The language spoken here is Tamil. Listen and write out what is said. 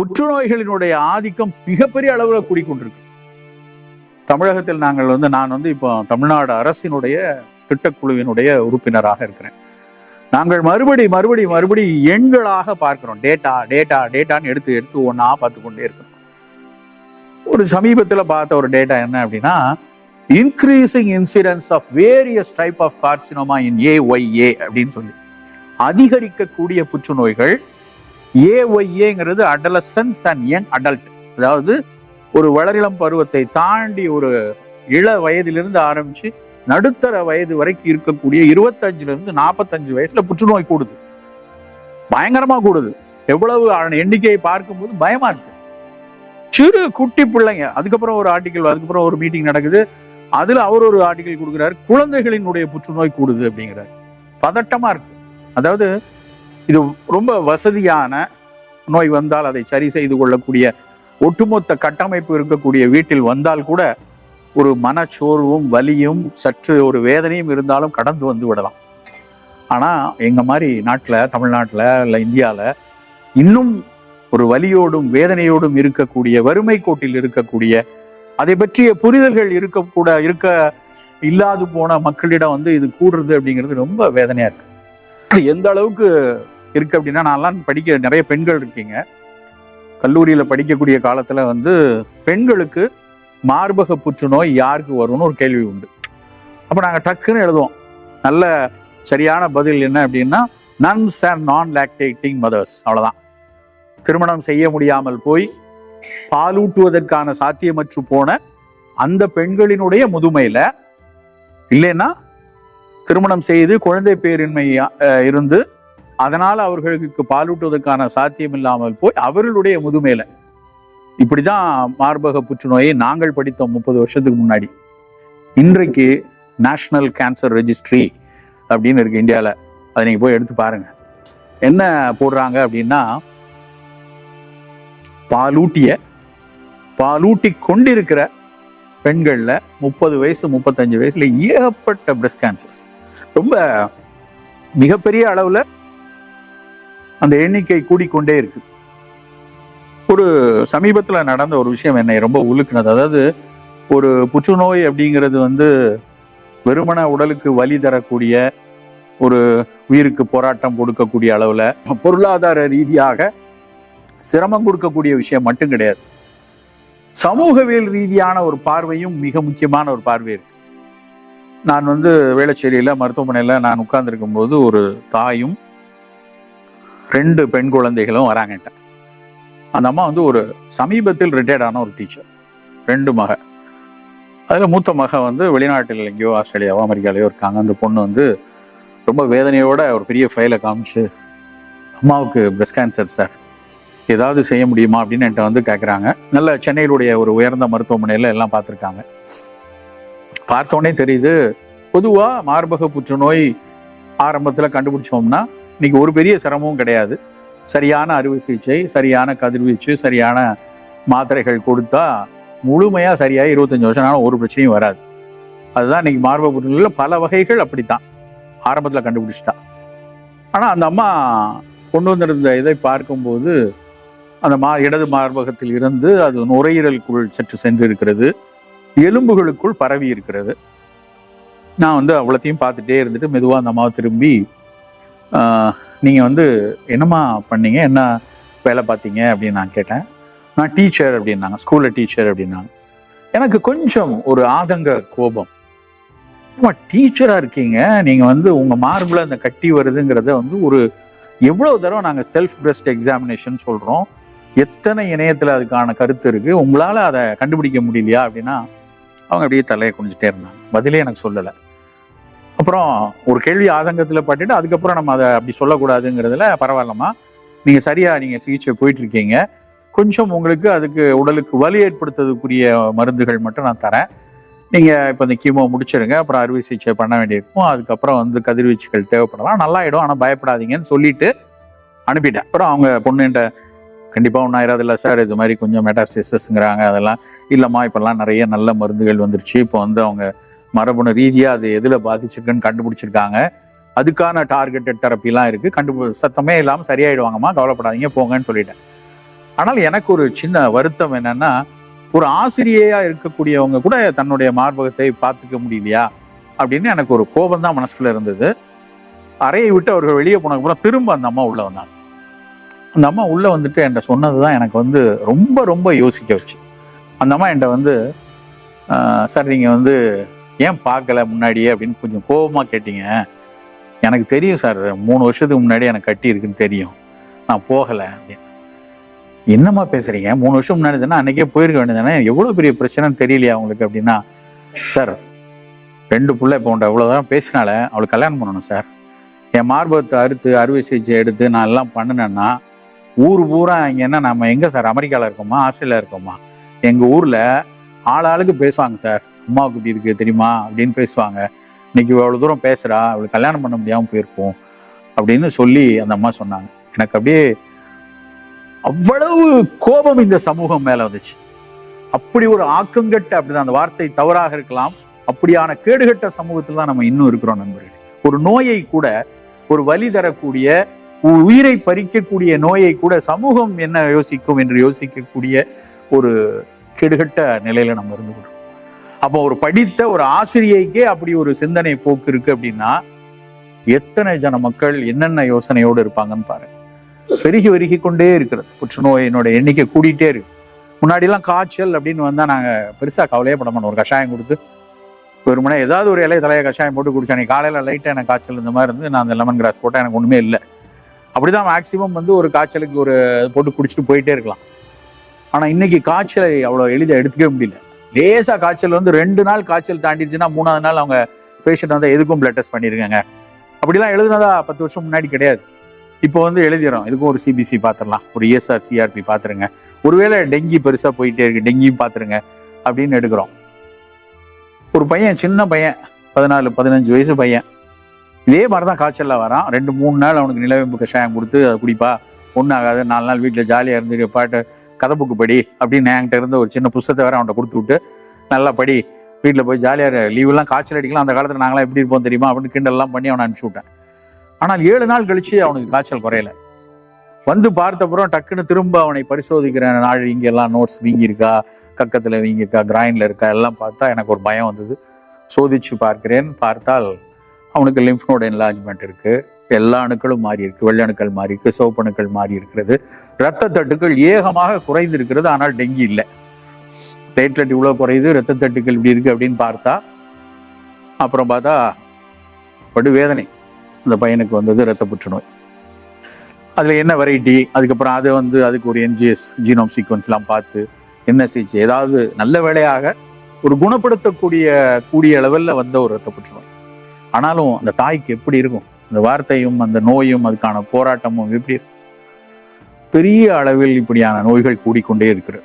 புற்றுநோய்களினுடைய ஆதிக்கம் மிகப்பெரிய அளவில் கூடிக்கொண்டிருக்கு. தமிழகத்தில் நாங்கள் வந்து நான் வந்து இப்போ தமிழ்நாடு அரசினுடைய திட்டக்குழுவினுடைய உறுப்பினராக இருக்கிறேன். நாங்கள் மறுபடி மறுபடி மறுபடி எண்களாக பார்க்கிறோம். டேட்டா டேட்டா டேட்டான்னு எடுத்து எடுத்து ஒன்றா பார்த்து கொண்டே இருக்கிறோம். ஒரு சமீபத்தில் பார்த்த ஒரு டேட்டா என்ன அப்படின்னா increasing incidence of various type of carcinoma in AYA அப்படின்னு சொல்லி அதிகரிக்கக்கூடிய புற்றுநோய்கள் ஏஒய்ஏங்கிறது அடலசன்ஸ் அண்ட் யங் அடல்ட் அதாவது ஒரு வளரிளம் பருவத்தை தாண்டி ஒரு இள வயதிலிருந்து ஆரம்பிச்சு நடுத்தர வயது வரைக்கும் இருக்கக்கூடிய இருபத்தஞ்சுல இருந்து நாற்பத்தஞ்சு வயசுல புற்றுநோய் கூடுது. பயங்கரமா கூடுது. எவ்வளவு எண்ணிக்கையை பார்க்கும்போது பயமா இருக்கு. சிறு குட்டி பிள்ளைங்க அதுக்கப்புறம் ஒரு ஆர்டிக்கல் அதுக்கப்புறம் ஒரு மீட்டிங் நடக்குது. அதுல அவர் ஒரு ஆர்டிக்கல் கொடுக்குறாரு. குழந்தைகளினுடைய புற்றுநோய் கூடுது அப்படிங்கிறார். பதட்டமா இருக்கு. அதாவது இது ரொம்ப வசதியான நோய் வந்தால் அதை சரி செய்து கொள்ளக்கூடிய ஒட்டுமொத்த கட்டமைப்பு இருக்கக்கூடிய வீட்டில் வந்தால் கூட ஒரு மனச்சோர்வும் வலியும் சற்று ஒரு வேதனையும் இருந்தாலும் கடந்து வந்து விடலாம். ஆனால் எங்கள் மாதிரி நாட்டில் தமிழ்நாட்டில் இல்லை இந்தியாவில் இன்னும் ஒரு வலியோடும் வேதனையோடும் இருக்கக்கூடிய வறுமை கோட்டில் இருக்கக்கூடிய அதை பற்றிய புரிதல்கள் இருக்கக்கூட இருக்க இல்லாது போன மக்களிடம் வந்து இது கூடுறது அப்படிங்கிறது ரொம்ப வேதனையாக இருக்கு. எந்த அளவுக்கு இருக்கு அப்படின்னா நான்லாம் படிக்க நிறைய பெண்கள் இருக்கீங்க. கல்லூரியில படிக்கக்கூடிய காலத்துல வந்து பெண்களுக்கு மார்பக புற்றுநோய் யாருக்கு வரும்னு ஒரு கேள்வி உண்டு. அப்போ நாங்கள் டக்குன்னு எழுதுவோம். நல்ல சரியான பதில் என்ன அப்படின்னா nuns and non lactating mothers அவ்வளோதான் திருமணம் செய்ய முடியாமல் போய் பாலூட்டுவதற்கான சாத்தியமற்று போன அந்த பெண்களினுடைய முதுமையில இல்லைன்னா திருமணம் செய்து குழந்தை பேரின்மை இருந்து அதனால் அவர்களுக்கு பாலூட்டுவதற்கான சாத்தியம் இல்லாமல் போய் அவர்களுடைய முதுமையில இப்படிதான் மார்பக புற்றுநோயை நாங்கள் படித்தோம் முப்பது வருஷத்துக்கு முன்னாடி. இன்றைக்கு நேஷ்னல் கேன்சர் ரெஜிஸ்ட்ரி அப்படின்னு இருக்கு இந்தியாவில் அதை நீங்கள் போய் எடுத்து பாருங்கள் என்ன போடுறாங்க அப்படின்னா பாலூட்டிய பாலூட்டி கொண்டிருக்கிற பெண்களில் முப்பது வயசு முப்பத்தஞ்சு வயசில் ஏகப்பட்ட பிரஸ்ட் கேன்சர்ஸ் ரொம்ப மிகப்பெரிய அளவில் அந்த எண்ணிக்கை கூடிக்கொண்டே இருக்கு. ஒரு சமீபத்தில் நடந்த ஒரு விஷயம் என்னை ரொம்ப உலுக்குனது. அதாவது ஒரு புற்றுநோய் அப்படிங்கிறது வந்து வெறுமன உடலுக்கு வலி தரக்கூடிய ஒரு உயிருக்கு போராட்டம் கொடுக்கக்கூடிய அளவில் பொருளாதார ரீதியாக சிரமம் கொடுக்கக்கூடிய விஷயம் மட்டும் கிடையாது. சமூகவியல் ரீதியான ஒரு பார்வையும் மிக முக்கியமான ஒரு பார்வை இருக்கு. நான் வந்து வேளச்சேரியில் மருத்துவமனையில் நான் உட்கார்ந்துருக்கும் போது ஒரு தாயும் ரெண்டு பெண் குழந்தைகளும் வராங்கட்ட அந்த அம்மா வந்து ஒரு சமீபத்தில் ரிட்டையர்ட் ஆன ஒரு டீச்சர் ரெண்டு மக. அதில் மூத்த மக வந்து வெளிநாட்டில் எங்கேயோ ஆஸ்திரேலியாவோ அமெரிக்காலேயோ இருக்காங்க. அந்த பொண்ணு வந்து ரொம்ப வேதனையோட ஒரு பெரிய ஃபைலை காமிச்சு அம்மாவுக்கு பிரஸ்ட் கேன்சர் சார் ஏதாவது செய்ய முடியுமா? அப்படின்னு என்கிட்ட வந்து கேட்குறாங்க நல்ல சென்னையிலுடைய ஒரு உயர்ந்த மருத்துவமனையில் எல்லாம் பார்த்துருக்காங்க. பார்த்த உடனே தெரியுது பொதுவாக மார்பக புற்றுநோய் ஆரம்பத்தில் கண்டுபிடிச்சோம்னா இன்னைக்கு ஒரு பெரிய சிரமமும் கிடையாது. சரியான அறுவை சிகிச்சை சரியான கதிர்வீச்சு சரியான மாத்திரைகள் கொடுத்தா முழுமையாக சரியாக இருபத்தஞ்சி வருஷம் ஆனால் ஒரு பிரச்சனையும் வராது. அதுதான் இன்னைக்கு மார்பக புற்றுநோயில் பல வகைகள் அப்படித்தான். ஆரம்பத்தில் கண்டுபிடிச்சிட்டா. ஆனால் அந்த அம்மா கொண்டு வந்திருந்த இதை பார்க்கும்போது அந்த மா இடது மார்பகத்தில் இருந்து அது நுரையீரலுக்குள் சற்று சென்று இருக்கிறது எலும்புகளுக்குள் பரவி இருக்கிறது நான் வந்து அவ்வளோத்தையும் பார்த்துட்டே இருந்துட்டு மெதுவாக அந்த அம்மாவை திரும்பி நீங்கள் வந்து என்னம்மா பண்ணீங்க? என்ன வேலை பார்த்தீங்க? அப்படின்னு நான் கேட்டேன். நான் டீச்சர் அப்படின்னாங்க. ஸ்கூலில் டீச்சர் அப்படின்னாங்க. எனக்கு கொஞ்சம் ஒரு ஆதங்க கோபம். அம்மா டீச்சராக இருக்கீங்க. நீங்கள் வந்து உங்கள் மார்பில் அந்த கட்டி வருதுங்கிறத வந்து ஒரு எவ்வளோ தடவை நாங்கள் செல்ஃப் பிரஸ்ட் எக்ஸாமினேஷன் சொல்கிறோம் எத்தனை இணையத்தில் அதுக்கான கருத்து இருக்குது உங்களால் அதை கண்டுபிடிக்க முடியலையா? அப்படின்னா அவங்க அப்படியே தலையை குனிஞ்சிட்டே இருந்தாங்க. பதிலே எனக்கு சொல்லலை. அப்புறம் ஒரு கேள்வி ஆதங்கத்தில் பட்டுட்டு அதுக்கப்புறம் நம்ம அதை அப்படி சொல்லக்கூடாதுங்கிறதுல பரவாயில்லம்மா. நீங்கள் சரியாக நீங்கள் சிகிச்சை போயிட்டுருக்கீங்க. கொஞ்சம் உங்களுக்கு அதுக்கு உடலுக்கு வலி ஏற்படுத்துறதுக்குரிய மருந்துகள் மட்டும் நான் தரேன். நீங்கள் இப்போ இந்த கீமோ முடிச்சிருங்க. அப்புறம் அறுவை சிகிச்சை பண்ண வேண்டியிருக்கும். அதுக்கப்புறம் வந்து கதிர்வீச்சுகள் தேவைப்படலாம். நல்லாயிடும். ஆனால் பயப்படாதீங்கன்னு சொல்லிட்டு அனுப்பிட்டேன். அப்புறம் அவங்க பொண்ணுகிட்ட கண்டிப்பாக ஒன்றும் ஆயிராது இல்லை சார். இது மாதிரி கொஞ்சம் மெட்டாஸ்டேசஸ்ங்கிறாங்க அதெல்லாம் இல்லைம்மா இப்போல்லாம் நிறைய நல்ல மருந்துகள் வந்துருச்சு. இப்போ வந்து அவங்க மரபணு ரீதியாக அது எதில் பாதிச்சிருக்குன்னு கண்டுபிடிச்சிருக்காங்க. அதுக்கான டார்கெட்டட் தெரப்பிலாம் இருக்குது கண்டு சத்தமே இல்லாமல் சரியாயிடுவாங்கம்மா கவலைப்படாதீங்க போங்கன்னு சொல்லிட்டேன். ஆனால் எனக்கு ஒரு சின்ன வருத்தம் என்னென்னா ஒரு ஆசிரியையாக இருக்கக்கூடியவங்க கூட தன்னுடைய மார்பகத்தை பார்த்துக்க முடியலையா அப்படின்னு எனக்கு ஒரு கோபம் தான் மனசுக்குள்ளே இருந்தது. அறையை விட்டு அவர்கள் வெளியே போனதுக்கப்புறம் திரும்ப அந்த அம்மா உள்ளே வந்தாங்க. அந்த அம்மா உள்ளே வந்துட்டு என்கிட்ட சொன்னது தான் எனக்கு வந்து ரொம்ப ரொம்ப யோசிக்க வச்சு. அந்த அம்மா என்கிட்ட வந்து சார் நீங்கள் வந்து ஏன் பார்க்கல முன்னாடியே? அப்படின்னு கொஞ்சம் கோபமாக கேட்டீங்க. எனக்கு தெரியும் சார் மூணு வருஷத்துக்கு முன்னாடி எனக்கு கட்டி இருக்குன்னு தெரியும். நான் போகலை அப்படின்னு. என்னம்மா பேசுறீங்க? மூணு வருஷம் முன்னாடி தானே அன்றைக்கே போயிருக்க வேண்டியதானே எவ்வளோ பெரிய பிரச்சனைன்னு தெரியலையா உங்களுக்கு? அப்படின்னா சார் ரெண்டு பிள்ளை இப்போ உண்ட இவ்வளோதான் பேசினால அவளுக்கு கல்யாணம் பண்ணணும் சார். என் மார்பகத்தை அறுத்து அறுவை சிகிச்சை எடுத்து நான் எல்லாம் பண்ணினேன்னா ஊர் பூரா இங்கே என்ன நம்ம எங்கே சார்? அமெரிக்காவில் இருக்கோமா? ஆஸ்திரேலியா இருக்கோமா? எங்கள் ஊரில் ஆளாளுக்கு பேசுவாங்க சார். அம்மாவுக்கு இப்படி இருக்குது தெரியுமா? அப்படின்னு பேசுவாங்க. இன்னைக்கு இவ்வளோ தூரம் பேசுகிறா அவளுக்கு கல்யாணம் பண்ண முடியாமல் போயிருப்போம். அப்படின்னு சொல்லி அந்த அம்மா சொன்னாங்க. எனக்கு அப்படியே அவ்வளவு கோபம் இந்த சமூகம் மேலே வந்துச்சு. அப்படி ஒரு ஆக்கங்கட்ட அப்படிதான் அந்த வார்த்தை தவறாக இருக்கலாம். அப்படியான கேடுகட்ட சமூகத்தில் தான் நம்ம இன்னும் இருக்கிறோம் நண்பர்கள். ஒரு நோயை கூட ஒரு வழி தரக்கூடிய உயிரை பறிக்கக்கூடிய நோயை கூட சமூகம் என்ன யோசிக்கும் என்று யோசிக்கக்கூடிய ஒரு கெடுகட்ட நிலையில நம்ம இருந்துக்கிறோம் அப்போ ஒரு படித்த ஒரு ஆசிரியைக்கே அப்படி ஒரு சிந்தனை போக்கு இருக்கு அப்படின்னா எத்தனை ஜன மக்கள் என்னென்ன யோசனையோடு இருப்பாங்கன்னு பாருங்க பெருகி பெருகி கொண்டே இருக்கிறது. புற்றுநோயினோட எண்ணிக்கை கூடிட்டே இருக்கு. முன்னாடிலாம் காய்ச்சல் அப்படின்னு வந்தா நாங்க பெருசா கவலையே பட மாட்டோம். ஒரு கஷாயம் கொடுத்து வெறுமனே ஏதாவது ஒரு இலைய தலையை கஷாயம் போட்டு குடிச்சேன் அன்னைக்கு காலையில லைட்டா எனக்கு காய்ச்சல் இந்த மாதிரி இருந்து நான் அந்த லெமன் கிராஸ் போட்டா எனக்கு ஒண்ணுமே இல்லை. அப்படிதான் மேக்சிமம் வந்து ஒரு காய்ச்சலுக்கு ஒரு போட்டு குடிச்சிட்டு போயிட்டே இருக்கலாம். ஆனா இன்னைக்கு காய்ச்சலை அவ்வளோ எளிதாக எடுத்துக்கவே முடியல. லேசா காய்ச்சல் வந்து ரெண்டு நாள் காய்ச்சல் தாண்டிடுச்சுன்னா மூணாவது நாள் அவங்க பேஷண்ட் வந்து எதுக்கும் பிளட் டெஸ்ட் பண்ணிருக்காங்க. அப்படிலாம் எழுதுனதா பத்து வருஷம் முன்னாடி கிடையாது. இப்போ வந்து எழுதிடுறோம். இதுக்கும் ஒரு சிபிசி பார்த்துடலாம் ஒரு இஎஸ்ஆர் சிஆர்பி பார்த்துருங்க ஒருவேளை டெங்கி பெருசா போயிட்டே இருக்கு. டெங்கியும் பார்த்துருங்க அப்படின்னு எடுக்கிறோம். ஒரு பையன் சின்ன பையன் பதினாலு பதினஞ்சு வயசு பையன். இதே மாதிரி தான் காய்ச்சலில் வரான். ரெண்டு மூணு நாள் அவனுக்கு நிலவேம்பு கஷாயம் கொடுத்து அதை குடிப்பா ஒன்றும் ஆகாது நாலு நாள் வீட்டில் ஜாலியாக இருந்து பாட்டு கதை புக்கு படி அப்படின்னு என்கிட்ட இருந்த ஒரு சின்ன புஸ்தத்தை வேறு அவன்கிட்ட கொடுத்து விட்டு நல்லா படி வீட்டில் போய் ஜாலியாக லீவெல்லாம் காய்ச்சல் அடிக்கலாம் அந்த காலத்தில் நாங்களாம் எப்படி இருப்போம் தெரியுமா? அப்படின்னு கிண்டல்லாம் பண்ணி அவனை அனுப்பிச்சி விட்டேன். ஆனால் ஏழு நாள் கழித்து அவனுக்கு காய்ச்சல் குறையலை. வந்து பார்த்தப்புறம் டக்குன்னு திரும்ப அவனை பரிசோதிக்கிற நாள் இங்கெல்லாம் நோட்ஸ் வீங்கியிருக்கா கக்கத்தில் வீங்கியிருக்கா இருக்கா எல்லாம் பார்த்தா எனக்கு ஒரு பயம் வந்தது. சோதிச்சு பார்க்கிறேன் பார்த்தால் அவனுக்கு லிம்ஃப் நோட் இருக்குது எல்லா அணுக்களும் மாறி இருக்கு. வெள்ளை அணுக்கள் மாறி இருக்கு. சிவப்பு அணுக்கள் மாறி இருக்கிறது. இரத்த தட்டுக்கள் ஏகமாக குறைந்து இருக்கிறது ஆனால் டெங்கி இல்லை. பிளேட்லெட் இவ்வளோ குறையுது. இரத்த தட்டுக்கள் இப்படி இருக்கு அப்படின்னு பார்த்தா அப்புறம் பார்த்தா படு வேதனை அந்த பையனுக்கு வந்தது இரத்த புற்றுநோய். அதில் என்ன வெரைட்டி அதுக்கப்புறம் அதை வந்து அதுக்கு ஒரு என்ஜிஎஸ் ஜீனோம் சீக்வன்ஸ்லாம் பார்த்து என்ன சிகிச்சை? ஏதாவது நல்ல வேலையாக ஒரு குணப்படுத்தக்கூடிய கூடிய அளவில் வந்த ஒரு இரத்த புற்றுநோய். ஆனாலும் அந்த தாய்க்கு எப்படி இருக்கும்? அந்த வார்த்தையும் அந்த நோயும் அதுக்கான போராட்டமும் எப்படி இருக்கும்? பெரிய அளவில் இப்படியான நோய்கள் கூடிக்கொண்டே இருக்கிறது.